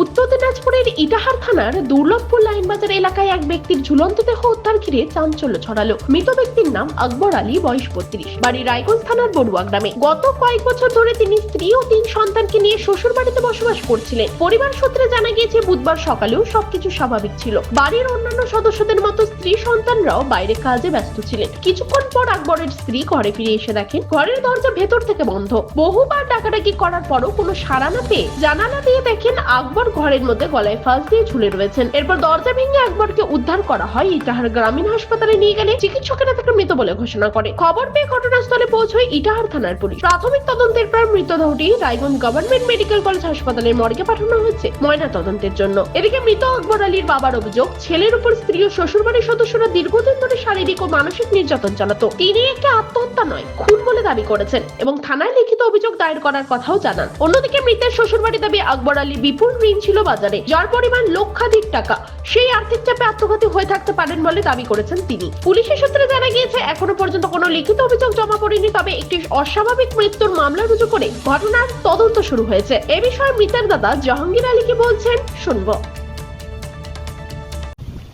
উত্তর দিনাজপুরের ইটাহার থানার দুর্লভপুর লাইন বাজার এলাকায় এক ব্যক্তির ঝুলন্ত দেহ উদ্ধার ঘিরে চাঞ্চল্য ছড়ালো। মৃত ব্যক্তির নাম আকবর আলী, বয়স বত্রিশ। বাড়ি রায়গঞ্জ থানার বড়ুয়া গ্রামে। গত কয়েক বছর ধরে তিনি স্ত্রী ও তিন সন্তানকে নিয়ে শ্বশুর বাড়িতে বসবাস করছিলেন। পরিবার সূত্রে জানা গিয়েছে, বুধবার সকালেও সবকিছু স্বাভাবিক ছিল। বাড়ির অন্যান্য সদস্যদের মতো স্ত্রী সন্তানরাও বাইরে কাজে ব্যস্ত ছিলেন। কিছুক্ষণ পর আকবরের স্ত্রী ঘরে ফিরে এসে দেখেন, ঘরের দরজা ভেতর থেকে বন্ধ। বহুবার ডাকাডাকি করার পরও কোনো সাড়া না পেয়ে জানালা দিয়ে দেখেন আকবর ঘরের মধ্যে গলায় ফাঁস দিয়ে ঝুলে রয়েছেন। এরপর দরজা ভেঙে আকবরকে উদ্ধার করা হয়। ইটাহার গ্রামীণ হাসপাতালে নিয়ে গেলে চিকিৎসকেরা তাকে মৃত বলে ঘোষণা করে। খবর পেয়ে ঘটনাস্থলে পৌঁছয় ইটাহার থানার পুলিশ। প্রাথমিক তদন্তের পর মৃতদেহটি রায়গঞ্জ গভর্নমেন্ট মেডিকেল কলেজ হাসপাতালের মর্গে পাঠানো হয়েছে ময়না তদন্তের জন্য। এদিকে মৃত আকবর আলীর বাবার অভিযোগ, ছেলের উপর স্ত্রী ও শ্বশুরবাড়ির সদস্যরা দীর্ঘদিন ধরে শারীরিক ও মানসিক নির্যাতন চালাতো। তিনি একটি আত্মহত্যা নয়, খুন বলে দাবি করেছেন এবং থানায় লিখিত অভিযোগ দায়ের করার কথাও জানান। অন্যদিকে মৃতের শ্বশুরবাড়ি দাবি, আকবর আলী বিপুল ঋণ ছিল বাজারে। যার পরিমাণ লক্ষাধিক টাকা সেই আর্থিক চাপে আত্মঘাতী হয়ে থাকতে পারেন বলে দাবি করেছেন তিনি। পুলিশের সূত্রে জানা গিয়েছে এখনও পর্যন্ত কোনো লিখিত অভিযোগ জমা পড়েনি তবে একটি অস্বাভাবিক মৃত্যুর মামলা রুজু করে ঘটনার তদন্ত শুরু হয়েছে। এ বিষয়ে মৃতের দাদা জাহাঙ্গীর আলী কি বলছেন শুনব।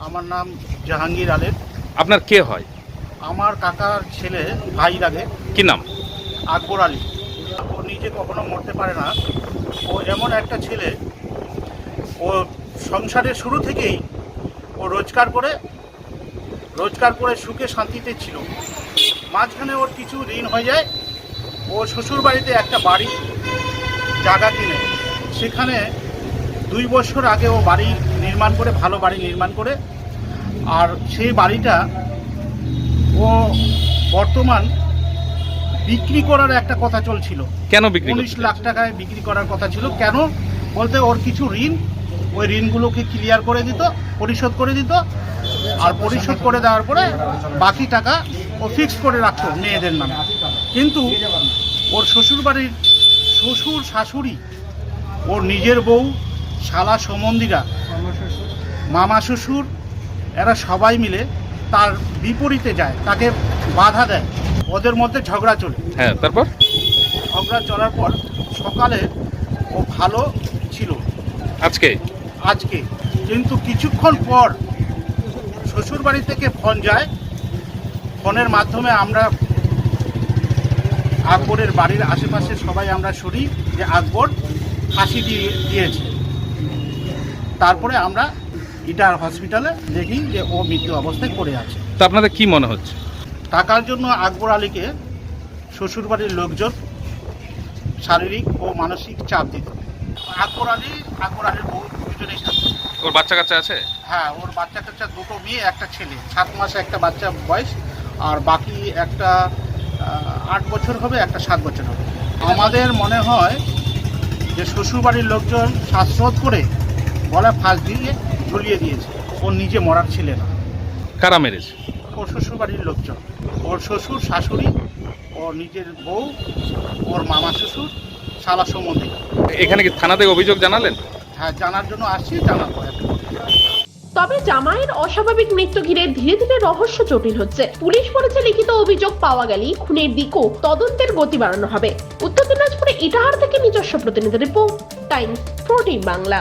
আমার নাম জাহাঙ্গীর আলের আপনার কে হয়? আমার কাকার ছেলে ভাই লাগে। কি নাম? আকবর আলী। ও নিজে কখনো মরতে পারে না। ও এমন একটা ছেলে ও সংসারের শুরু থেকেই ও রোজগার করে রোজগার করে সুখে শান্তিতে ছিল। মাঝখানে ওর কিছু ঋণ হয়ে যায়। ও শ্বশুর বাড়িতে একটা বাড়ি জায়গা কিনে। সেখানে দুই বছর আগে ও বাড়ি নির্মাণ করে ভালো বাড়ি নির্মাণ করে। আর সেই বাড়িটা ও বর্তমান বিক্রি করার একটা কথা চলছিল। কেন বিক্রি উনিশ লাখ টাকায় বিক্রি করার কথা ছিল। কেন? বলতে ওর কিছু ঋণ ওই ঋণগুলোকে ক্লিয়ার করে দিত পরিশোধ করে দিত আর পরিশোধ করে দেওয়ার পরে বাকি টাকা ও ফিক্স করে রাখত মেয়েদের নামে। কিন্তু ওর শ্বশুর বাড়ির শ্বশুর শাশুড়ি ওর নিজের বউ শালা সম্বন্ধীরা মামা শ্বশুর এরা সবাই মিলে তার বিপরীতে যায় তাকে বাধা দেয়। ওদের মধ্যে ঝগড়া চলে। হ্যাঁ তারপর? ঝগড়া চলার পর সকালে ও ভালো ছিল। আজকে? আজকে। কিন্তু কিছুক্ষণ পর শ্বশুর বাড়ি থেকে ফোন যায়। ফোনের মাধ্যমে আমরা আকবরের বাড়ির আশেপাশে সবাই আমরা শুনি যে আকবর ফাঁসি দিয়ে দিয়েছে। তারপরে আমরা ইটার হসপিটালে দেখি যে ও মৃত্যু অবস্থায় পড়ে আছে। তো আপনাদের কি মনে হচ্ছে? টাকার জন্য আকবর আলীকে শ্বশুরবাড়ির লোকজন শারীরিক ও মানসিক চাপ দিত। আকবর আলী আকবর আলীর বউ দুজনেই ওর বাচ্চা কাচ্চা আছে? হ্যাঁ ওর বাচ্চা কাচ্চা দুটো মেয়ে একটা ছেলে। সাত মাসে একটা বাচ্চা বয়স আর বাকি একটা আট বছর হবে একটা সাত বছর হবে। আমাদের মনে হয় যে শ্বশুরবাড়ির লোকজন শ্বাসরোধ করে গলা ফাঁস দিয়ে ঝুলিয়ে দিয়েছে। ও নিজে মরার ছেলে না। কারা মেরেছে? ওর শ্বশুরবাড়ির লোকজন। ওর শ্বশুর শাশুড়ি ওর নিজের বউ ওর মামা শ্বশুর শালা সম্বন্ধী এখানে কি থানাতে অভিযোগ জানালেন? জানার জন্য আসছি এখন। তবে জামাইয়ের অস্বাভাবিক মৃত্যু ঘিরে ধীরে ধীরে রহস্য জটিল হচ্ছে। পুলিশ বলেছে লিখিত অভিযোগ পাওয়া গেলেই খুনের দিকও তদন্তের গতি বাড়ানো হবে। উত্তর দিনাজপুরে ইটাহার থেকে নিজস্ব প্রতিনিধি রিপোর্ট, টাইমস, প্রোটিন বাংলা।